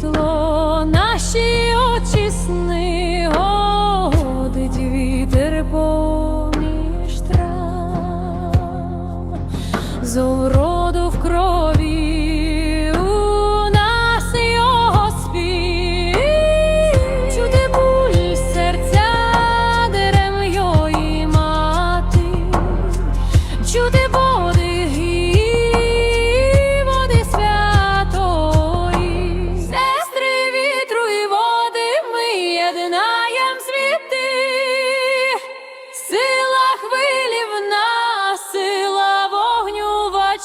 світло, наші очі сни годить вітер поміж трав.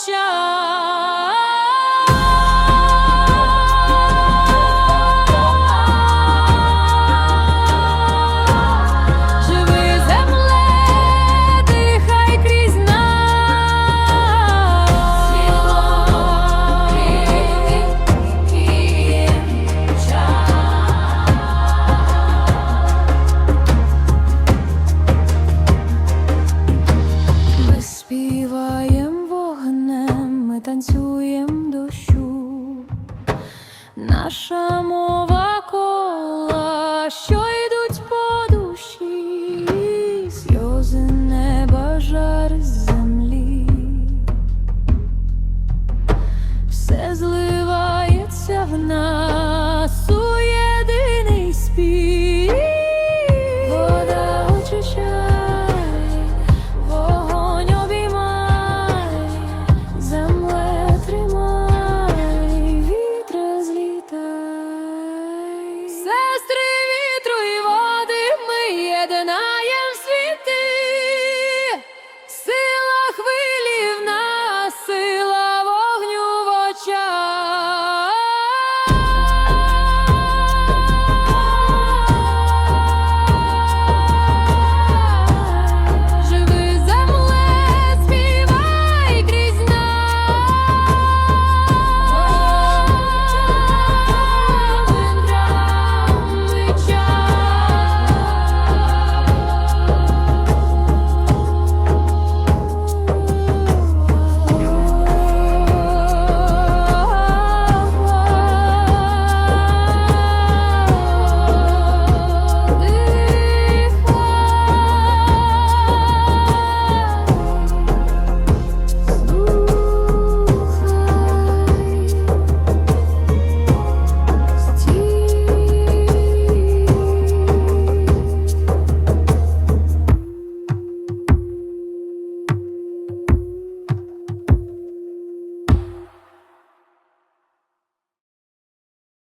show. танцюєм дощу, наша мова кола. що